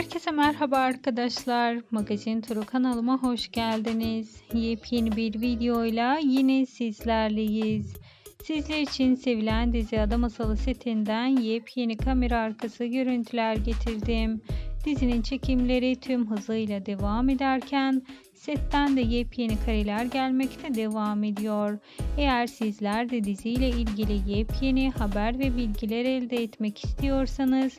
Herkese merhaba arkadaşlar. Magazin Turu kanalıma hoş geldiniz. Yepyeni bir videoyla yine sizlerleyiz. Sizler için sevilen dizi Ada Masalı setinden yepyeni kamera arkası görüntüler getirdim. Dizinin çekimleri tüm hızıyla devam ederken setten de yepyeni kareler gelmekte devam ediyor. Eğer sizler de diziyle ilgili yepyeni haber ve bilgiler elde etmek istiyorsanız